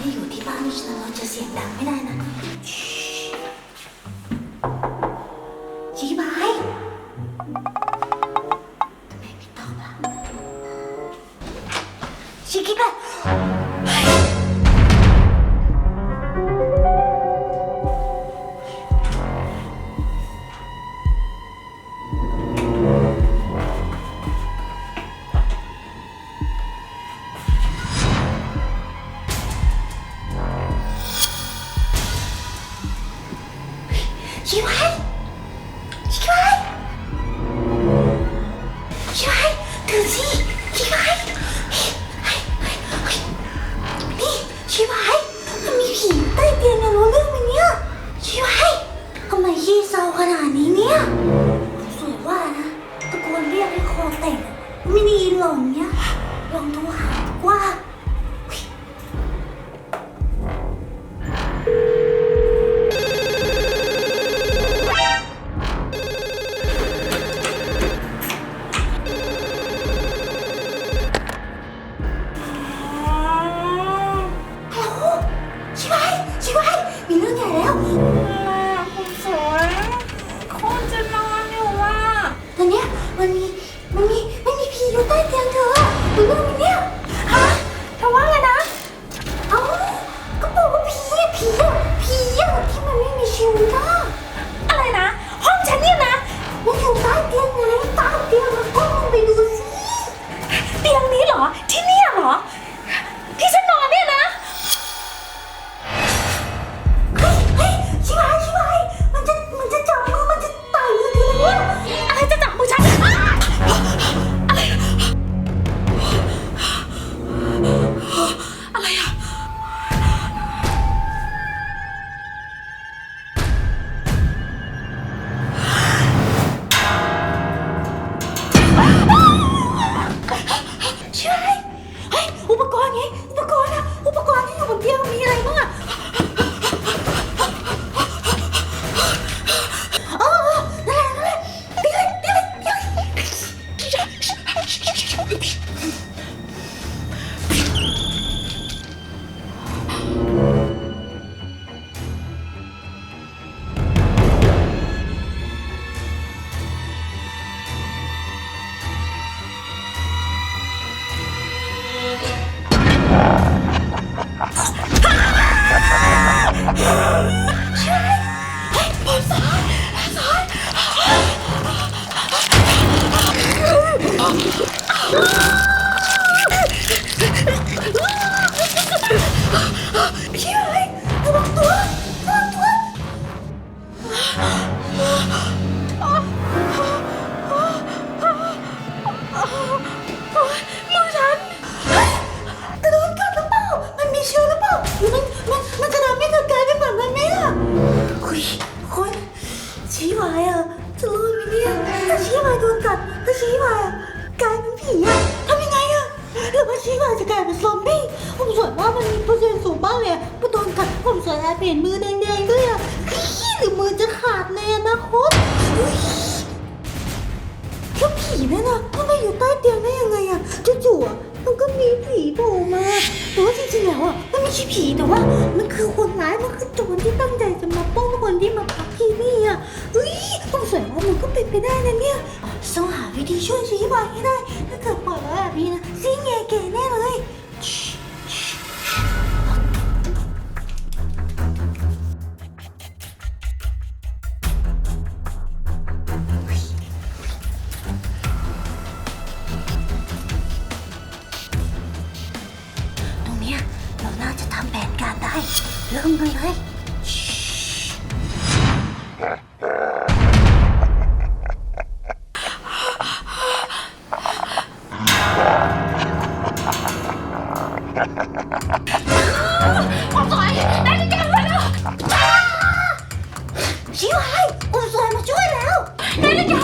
ไม่อยู่ที่บ้านฉันเราจะเสียงดังไม่ได้นะจีบายทำไมไม่ตอบล่ะชิคกี้พา ชิคกี้พายชิคกี้พายชิคกี้พายตื่นสิชิคกี้พายนี่ชิคกี้พายมันมีผีใต้เตียงนี่ยรู้เรื่องไหมเนี่ยชิคกี้พายทำไมยี่เศร้าขนาดนี้เนี่ยสวยว่านะตะโกนเรียกให้คอแตกไม่ได้ยินหรอกเนี่ยลองโทรหาดีกว่า ชิ ชี้วายอะจะรอดไหมเนี่ยถ้าชี้วายโดนกัดถ้าชี้วายกลายเป็นผีอะทำยังไงอะหรือว่าชี้วายจะกลายเป็นซอมบี้ผมสวยว่ามันมีเปอร์เซ็นต์สูงมากเลยพอโดนกัดผมสวยแอบเปลี่ยนมือแดงๆด้วยอะเฮ้หรือมือจะขาดในอนาคตเฮ้ยแล้วผีนั่นน่ะมันมาอยู่ใต้เตียงได้ยังไงอะจู่ๆอะมันก็มีผีโผล่มาแต่ว่าจริงๆแล้วอะมันไม่ใช่ผีแต่ว่า มันคือคนร้ายมันคือโจรที่ตั้งใจจะมาปล้นคนที่มาพัก ที่นี่อะเฮ้ยต้องสวยว่ามันก็เป็นไปได้นะเนี่ยต้องหาวิธีช่วยชี้บายให้ได้ ถ้าเกิดปล่อยไว้แบบนี้นะซิ่งแงแก่แน่เลยตรงเนี้ยเราน่าจะทำแผนการได้ เริ่มกันเลย คุณสวยได้หรือยังวะเนาะชิวายอุสวยมาช่วยแล้วได้หรือยั